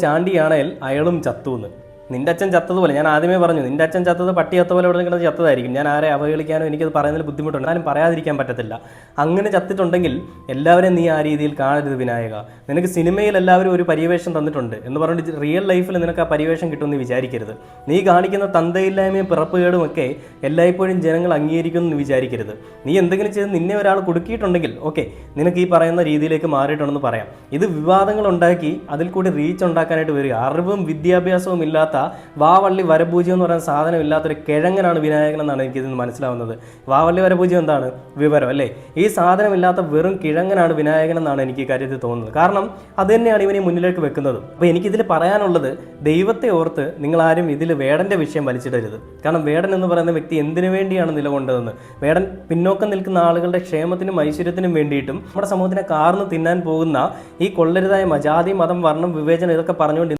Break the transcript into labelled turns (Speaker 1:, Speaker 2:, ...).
Speaker 1: ചാണ്ടിയാണേൽ അയാളും ചത്തുന്ന് നിന്റെ അച്ഛൻ ചത്തതുപോലെ ഞാൻ ആദ്യമേ പറഞ്ഞു നിന്റെ അച്ഛൻ ചത്തത് പട്ടി ചത്തപോലെ ഇവിടെ നിൽക്കുന്നത് ചത്തതായിരിക്കും. ഞാൻ ആരെ അവഹേളിക്കാനോ എനിക്കത് പറയുന്നതിൽ ബുദ്ധിമുട്ടുണ്ട്. എന്നാലും പറയാതിരിക്കാൻ പറ്റത്തില്ല. അങ്ങനെ ചത്തിട്ടുണ്ടെങ്കിൽ എല്ലാവരെയും നീ ആ രീതിയിൽ കാണരുത് വിനായക. നിനക്ക് സിനിമയിൽ എല്ലാവരും ഒരു പരിവേഷം തന്നിട്ടുണ്ട് എന്ന് പറഞ്ഞിട്ട് റിയൽ ലൈഫിൽ നിനക്ക് ആ പരിവേഷം കിട്ടുമെന്ന് വിചാരിക്കരുത്. നീ കാണിക്കുന്ന തന്തയില്ലായ്മയും പിറപ്പുകേടും ഒക്കെ എല്ലായ്പ്പോഴും ജനങ്ങൾ അംഗീകരിക്കുമെന്ന് വിചാരിക്കരുത്. നീ എന്തെങ്കിലും ചെയ്ത് നിന്നെ ഒരാൾ കുടുക്കിയിട്ടുണ്ടെങ്കിൽ ഓക്കെ നിനക്ക് ഈ പറയുന്ന രീതിയിലേക്ക് മാറിയിട്ടുണ്ടെന്ന് പറയാം. ഇത് വിവാദങ്ങൾ ഉണ്ടാക്കി അതിൽ കൂടി റീച്ച് ഉണ്ടാക്കാനായിട്ട് വരിക. അറിവും വിദ്യാഭ്യാസവും ഇല്ലാത്ത വാവള്ളി വരപൂജ്യം എന്ന് പറയുന്ന സാധനം ഇല്ലാത്തൊരു കിഴങ്ങനാണ് വിനായകൻ എന്നാണ് എനിക്ക് ഇതിന് മനസ്സിലാവുന്നത്. വാവള്ളി വരപൂജ്യം എന്താണ്? വിവരം അല്ലേ? ഈ സാധനം ഇല്ലാത്ത വെറും കിഴങ്ങനാണ് വിനായകൻ എന്നാണ് എനിക്ക് കാര്യത്തിൽ തോന്നുന്നത്. കാരണം അത് തന്നെയാണ് ഇവനെ മുന്നിലേക്ക് വെക്കുന്നത്. അപ്പോൾ എനിക്കിതിൽ പറയാനുള്ളത് ദൈവത്തെ ഓർത്ത് നിങ്ങൾ ആരും ഇതിൽ വേടന്റെ വിഷയം വലിച്ചിടരുത്. കാരണം വേടൻ എന്ന് പറയുന്ന വ്യക്തി എന്തിനു വേണ്ടിയാണ് നിലകൊണ്ടതെന്ന്? വേടൻ പിന്നോക്കം നിൽക്കുന്ന ആളുകളുടെ ക്ഷേമത്തിനും ഐശ്വര്യത്തിനും വേണ്ടിയിട്ടും നമ്മുടെ സമൂഹത്തിനെ കാർന്ന് തിന്നാൻ പോകുന്ന ഈ കൊള്ളരുതായ മജാതി മതം വർണം വിവേചനം ഇതൊക്കെ പറഞ്ഞുകൊണ്ട്